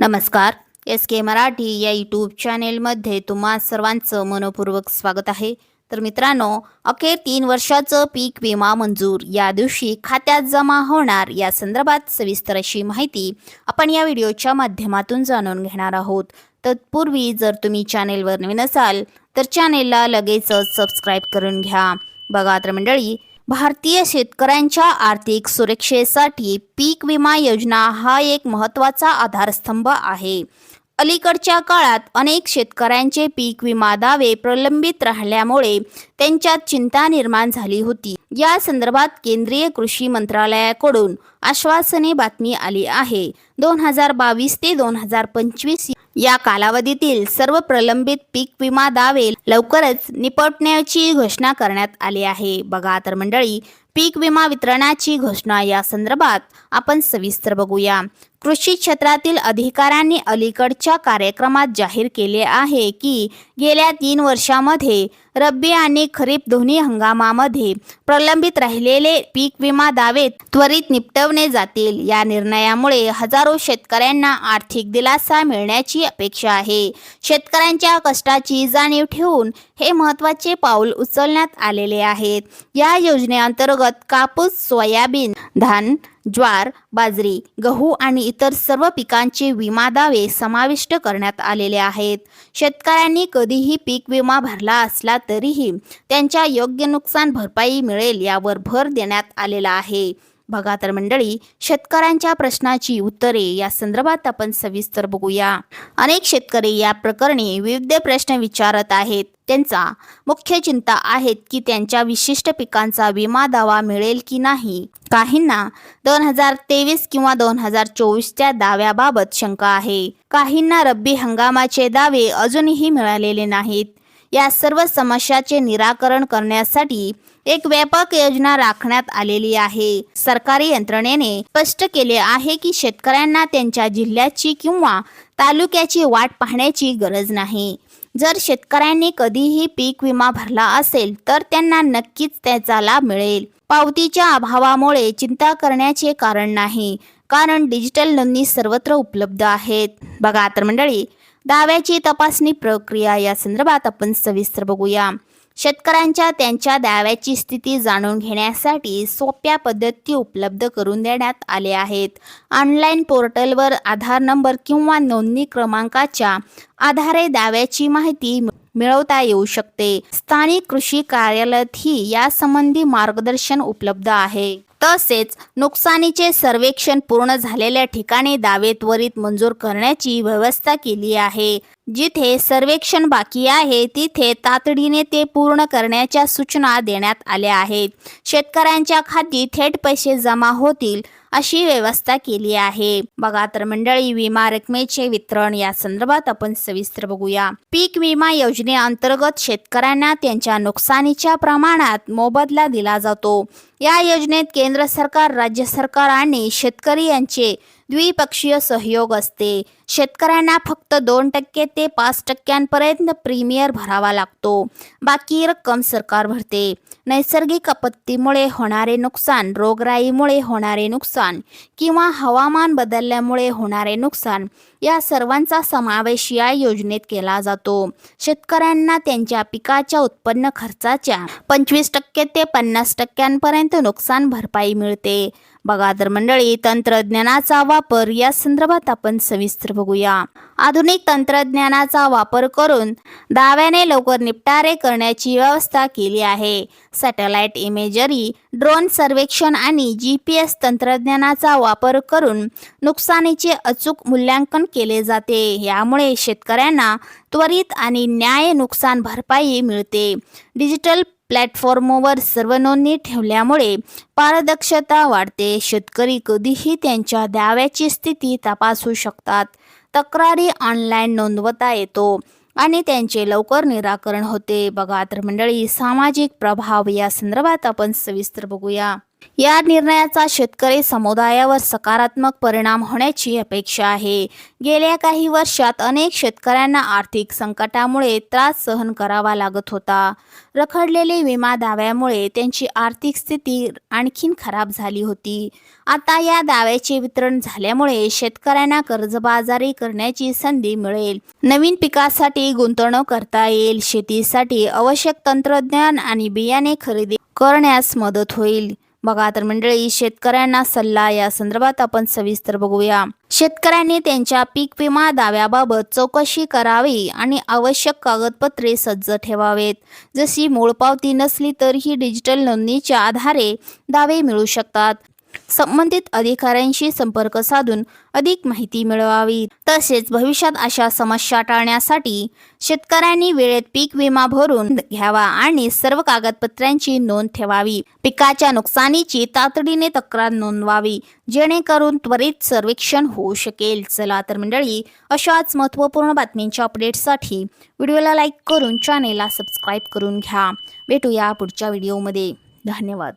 नमस्कार. एस के मराठी या यूट्यूब चॅनेलमध्ये तुम्हा सर्वांचं मनपूर्वक स्वागत आहे. तर मित्रांनो अखेर तीन वर्षाचं पीक विमा मंजूर या दिवशी खात्यात जमा होणार या संदर्भात सविस्तर अशी माहिती आपण या व्हिडिओच्या माध्यमातून जाणून घेणार आहोत. तत्पूर्वी जर तुम्ही चॅनेलवर नवीन असाल तर चॅनेलला लगेचच सबस्क्राईब करून घ्या. बघा तर मंडळी भारतीय शेतकऱ्यांच्या आर्थिक सुरक्षेसाठी पीक विमा योजना हा एक महत्त्वाचा आधारस्तंभ आहे. अलीकडच्या काळात अनेक शेतकऱ्यांचे पीक विमा दावे प्रलंबित राहिल्यामुळे त्यांच्यात चिंता निर्माण झाली होती. या संदर्भात केंद्रीय कृषी मंत्रालयाकडून आश्वासने बातमी आली आहे. दोन हजार बावीस ते दोन हजार पंचवीस या कालावधीतील सर्व प्रलंबित पीक विमा दावे लवकरच निपटण्याची घोषणा करण्यात आली आहे. बघा तर मंडळी पीक विमा वितरणाची घोषणा या संदर्भात आपण सविस्तर बघूया. कृषी क्षेत्रातील अधिकाऱ्यांनी अलीकडच्या कार्यक्रमात जाहीर केले आहे की गेल्या तीन वर्षामध्ये रब्बी आणि खरीप दोन्ही हंगामामध्ये प्रलंबित राहिलेले पीक विमा दावे त्वरित निपटवणे जातील. या निर्णयामुळे हजारो शेतकऱ्यांना आर्थिक दिलासा मिळण्याची अपेक्षा आहे. शेतकऱ्यांच्या कष्टाची जाणीव ठेवून हे महत्त्वाचे पाऊल उचलण्यात आलेले आहेत. या योजनेअंतर्गत कापूस सोयाबीन धान ज्वार बाजरी गहू आणि इतर सर्व पिकांचे विमा दावे समाविष्ट करण्यात आलेले आहेत. शेतकऱ्यांनी कधीही पीक विमा भरला असला तरीही त्यांच्या योग्य नुकसान भरपाई मिळेल यावर भर देण्यात आलेला आहे. बघा तर मंडळी शेतकऱ्यांच्या प्रश्नाची उत्तरे या संदर्भात आपण सविस्तर बघूया. अनेक शेतकरी या प्रकरणी विविध प्रश्न विचारत आहेत. त्यांचा मुख्य चिंता आहेत की त्यांच्या विशिष्ट पिकांचा विमा दावा मिळेल की नाही? काहींना दोन हजार तेवीस किंवा दोन हजार चोवीसच्या दाव्याबाबत शंका आहे. काहींना रब्बी हंगामाचे दावे अजूनही मिळालेले नाहीत. या सर्व समस्याचे निराकरण करण्यासाठी एक व्यापक योजना राखण्यात आलेली आहे. सरकारी यंत्रणेने स्पष्ट केले आहे की शेतकऱ्यांना त्यांच्या जिल्ह्याची किंवा तालुक्याची वाट पाहण्याची गरज नाही. जर शेतकऱ्यांनी कधीही पीक विमा भरला असेल तर त्यांना नक्कीच त्याचा लाभ मिळेल. पावतीच्या अभावामुळे चिंता करण्याचे कारण नाही कारण डिजिटल नोंदणी सर्वत्र उपलब्ध आहेत. बघा तर मंडळी दाव्याची तपासणी प्रक्रिया या संदर्भात आपण सविस्तर बघूया. शेतकऱ्यांच्या त्यांच्या दाव्याची स्थिती जाणून घेण्यासाठी सोप्या पद्धती उपलब्ध करून देण्यात आले आहेत. ऑनलाईन पोर्टलवर आधार नंबर किंवा नोंदणी क्रमांकाच्या आधारे दाव्याची माहिती मिळवता येऊ शकते. स्थानिक कृषी कार्यालयातही यासंबंधी मार्गदर्शन उपलब्ध आहे. तसेच नुकसानीचे सर्वेक्षण पूर्ण झालेल्या ठिकाणी दावे त्वरित मंजूर करण्याची व्यवस्था केली आहे. जिथे सर्वेक्षण बाकी आहे तिथे तातडीने ते पूर्ण करण्याच्या सूचना देण्यात आल्या आहेत. शेतकऱ्यांच्या खाती थेट पैसे जमा होतील अशी व्यवस्था केली आहे. बघा तर मंडळी विमा रकमेचे वितरण या संदर्भात आपण सविस्तर बघूया. पीक विमा योजनेअंतर्गत शेतकऱ्यांना त्यांच्या नुकसानीच्या प्रमाणात मोबदला दिला जातो. या योजनेत केंद्र सरकार राज्य सरकार आणि शेतकरी यांचे द्विपक्षीय सहयोग असते. शेतकऱ्यांना फक्त दोन टक्के ते पाच टक्क्यांपर्यंत प्रीमियर भरावा लागतो. बाकी रक्कम सरकार भरते. नैसर्गिक आपत्तीमुळे होणारे नुकसान रोगराईमुळे होणारे नुकसान किंवा हवामान बदलल्यामुळे होणारे नुकसान या सर्वांचा समावेश या योजनेत केला जातो. शेतकऱ्यांना त्यांच्या पिकाच्या उत्पन्न खर्चाच्या पंचवीस टक्के ते पन्नास टक्क्यांपर्यंत नुकसान भरपाई मिळते. बघा तर मंडळी तंत्रज्ञानाचा वापर या संदर्भात आपण सविस्तर बघूया. आधुनिक तंत्रज्ञानाचा वापर करून दाव्याने लवकर निपटारे करण्याची व्यवस्था केली आहे. सॅटेलाइट इमेजरी ड्रोन सर्वेक्षण आणि जी पी एस तंत्रज्ञानाचा वापर करून नुकसानीचे अचूक मूल्यांकन केले जाते. यामुळे शेतकऱ्यांना त्वरित आणि न्याय नुकसान भरपाई मिळते. डिजिटल प्लॅटफॉर्मवर सर्व नोंदणी ठेवल्यामुळे पारदर्शकता वाढते. शेतकरी कधीही त्यांच्या दाव्याची स्थिती तपासू शकतात. तक्रारी ऑनलाईन नोंदवता येतो आणि त्यांचे लवकर निराकरण होते. बघा तर मंडळी सामाजिक प्रभाव या संदर्भात आपण सविस्तर बघूया. या निर्णयाचा शेतकरी समुदायावर सकारात्मक परिणाम होण्याची अपेक्षा आहे. गेल्या काही वर्षात अनेक शेतकऱ्यांना आर्थिक संकटामुळे त्रास सहन करावा लागत होता. रखडलेले विमा दाव्यामुळे त्यांची आर्थिक स्थिती आणखीन खराब झाली होती. आता या दाव्याचे वितरण झाल्यामुळे शेतकऱ्यांना कर्जबाजारी करण्याची संधी मिळेल. नवीन पिकासाठी गुंतवणूक करता येईल. शेतीसाठी आवश्यक तंत्रज्ञान आणि बियाणे खरेदी करण्यास मदत होईल. बघा तर मंडळी शेतकऱ्यांना सल्ला या संदर्भात आपण सविस्तर बघूया. शेतकऱ्यांनी त्यांच्या पीक विमा दाव्याबाबत चौकशी करावी आणि आवश्यक कागदपत्रे सज्ज ठेवावेत. जशी मूळ पावती नसली तरीही डिजिटल नोंदणीच्या आधारे दावे मिळू शकतात. संबंधित अधिकाऱ्यांशी संपर्क साधून अधिक माहिती मिळवावी. तसेच भविष्यात अशा समस्या टाळण्यासाठी शेतकऱ्यांनी वेळेत पीक विमा भरून घ्यावा आणि सर्व कागदपत्रांची नोंद ठेवावी. पिकाच्या नुकसानीची तातडीने तक्रार नोंदवावी जेणेकरून त्वरित सर्वेक्षण होऊ शकेल. चला तर मंडळी अशाच महत्त्वपूर्ण बातमींच्या अपडेट्ससाठी व्हिडिओला लाईक करून चॅनेलला सबस्क्राईब करून घ्या. भेटूया पुढच्या व्हिडिओमध्ये. धन्यवाद.